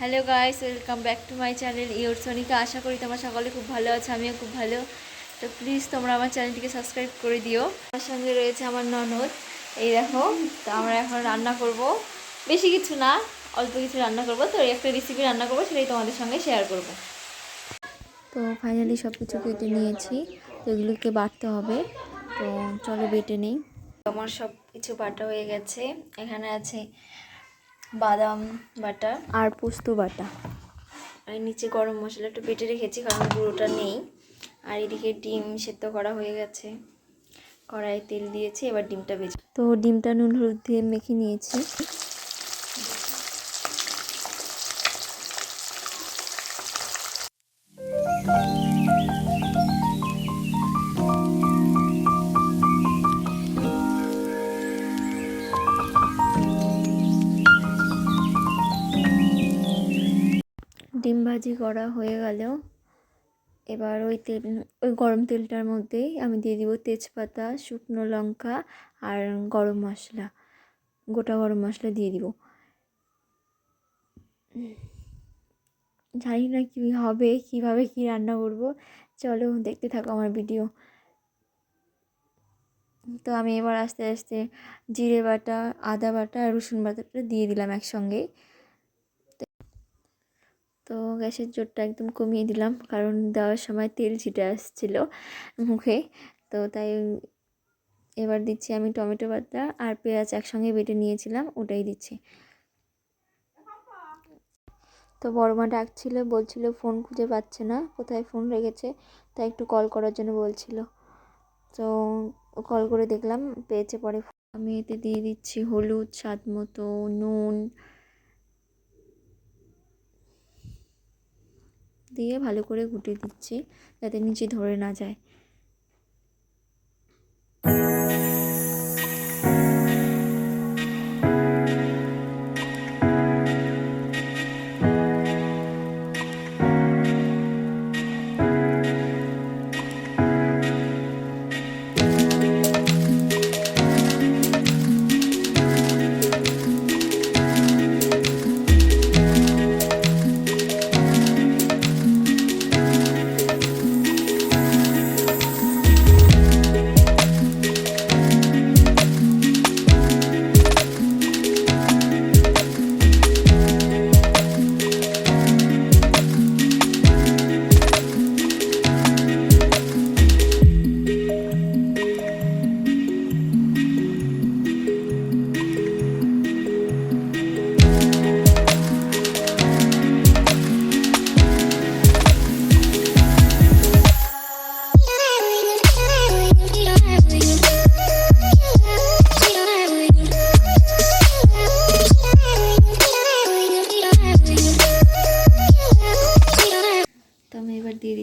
Hello guys welcome back to my channel your Sonika আশা করি তোমরা সকলে খুব ভালো আছো, আমিও খুব ভালো। তো প্লিজ তোমরা আমার চ্যানেলটিকে সাবস্ক্রাইব করে দিও। আমার সঙ্গে রয়েছে আমার ননদ। এই দেখো, তো আমরা এখন রান্না করব। বেশি কিছু না, অল্প কিছু রান্না করব। তো একটা রেসিপি রান্না করব, সেটাই তোমাদের সঙ্গে শেয়ার করব। তো ফাইনালি সব কিছু কেটে নিয়েছি, তো এগুলোকে বাটতে হবে। তো চলো বেটে নেই। আমার সব কিছু বাটা হয়ে গেছে। এখানে আছে বাদাম বাটা আর পোস্ত বাটা। আর নিচে গরম মশলা একটু বেটে রেখেছি কারণ গুঁড়োটা নেই। আর এদিকে ডিম সেদ্ধ করা হয়ে গেছে। কড়াই তেল দিয়েছি এবার ডিমটা বেজে তো ডিমটা নুন হলুদ দিয়ে মেখে নিয়েছি। ডিম ভাজি করা হয়ে গেল এবার ওই তেল, ওই গরম তেলটার মধ্যেই আমি দিয়ে দিব তেজপাতা, শুকনো লঙ্কা আর গরম মশলা। গোটা গরম মশলা দিয়ে দিব। জানি না কী হবে, কীভাবে কী রান্না করব। চলো দেখতে থাকো আমার ভিডিও। তো আমি এবার আস্তে আস্তে জিরে বাটা, আদা বাটা আর রসুন বাটাটা দিয়ে দিলাম একসঙ্গেই তো গ্যাসের জোরটা একদম কমিয়ে দিলাম, কারণ দেওয়ার সময় তেল ছিটে আসছিল মুখে। তো তাই এবার দিচ্ছি আমি টমেটো বাটা আর পেঁয়াজ একসঙ্গে বেটে নিয়েছিলাম, ওটাই দিচ্ছি। তো বড় মা ডাকছিল, বলছিল ফোন খুঁজে পাচ্ছে না, কোথায় ফোন রেখেছে, তাই একটু কল করার জন্য বলছিল। তো কল করে দেখলাম, পেয়েছে পরে আমি এতে দিয়ে দিচ্ছি হলুদ, স্বাদ মতো, নুন দিয়ে ভালো করে ঘুটে দিচ্ছি যাতে নিচে ধরে না যায়।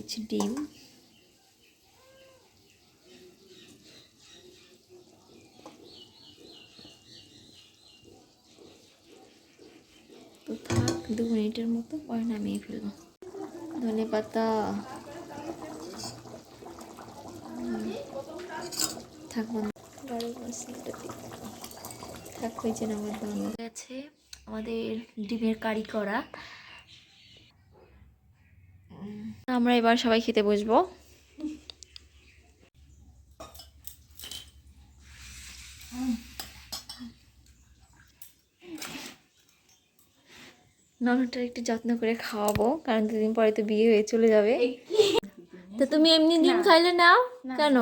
এবার ডিম তো থাক দু মিনিটের মতো পরে নামিয়ে ফেলব ধনে পাতা থাকব গরম মশলাটা। থাক হয়েছে আমার গেছে আমাদের ডিমের কারি করা আমরা এবার সবাই খেতে বসবো। ননটা একটু যত্ন করে খাওয়াবো কারণ দুদিন পরে তো বিয়ে হয়ে চলে যাবে। তো তুমি এমনি ডিম খাইলে নাও কেন?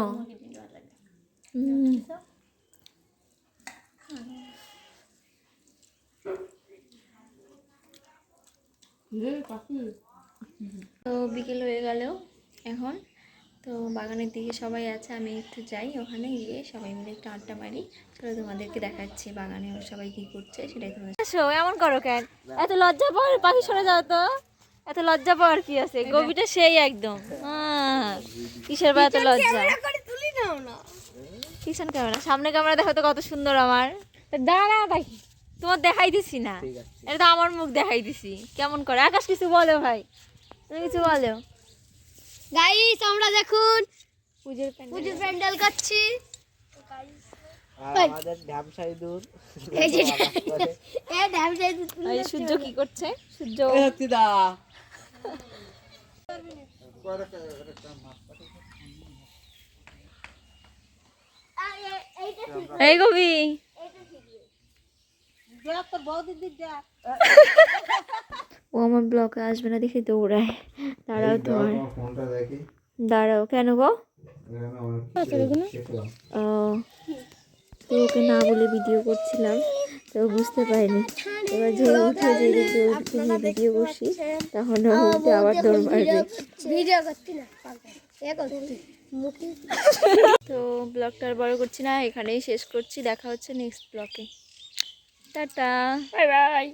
হুম। তো বিকেল হয়ে গেল এখন। তো বাগানের দিকে সবাই আছে আমি একটু যাই ওখানে গিয়ে সবাই মিলে একটু আড্ডা মারি। চলো তোমাদেরকে দেখাচ্ছি বাগানে সবাই কি করছে সেটাই তোমাদের শো এমন করো কেন? এত লজ্জা পাওয়ার পাখি সরে যাও তো? এত লজ্জা পাওয়ার কি আছে? গভীরটা সেই একদম। আহ, কিসের বা এত লজ্জা? পিছন ক্যামেরা সামনে ক্যামেরা দেখো তো কত সুন্দর আমার। দাঁড়া পাখি তোমার দেখাই দিছি না। এটা তো আমার মুখ দেখাই দিছি। কেমন করে? আকাশ কিছু বলো ভাই। কিছু বলো। গাইস আমরা দেখুন পুজোর প্যান্ডেল। পুজোর প্যান্ডেল করছি। আমাদের ঢ্যামসাই দূর এই যে এই সূর্য কি করছে? সূর্য। দা এইটা ঠিক এই কবি। এইটা ঠিক ও আমার ব্লকে আসবে না দেখি দৌড়ায়। দাঁড়াও তোমার। ফোনটা দেখি। দাঁড়াও কেন গো। ও তো ওকে না বলে ভিডিও করছিলাম তো বুঝতে পারিনি। এবার যে উঠে যে দেখে নিয়ে ভিডিও করছি তখন উঠে আবার দৌড় মারবে। ভিডিও করছি না তো ব্লগটা আর বড় করছি না এখানেই শেষ করছি। দেখা হচ্ছে নেক্সট ব্লগে টাটা। Bye bye.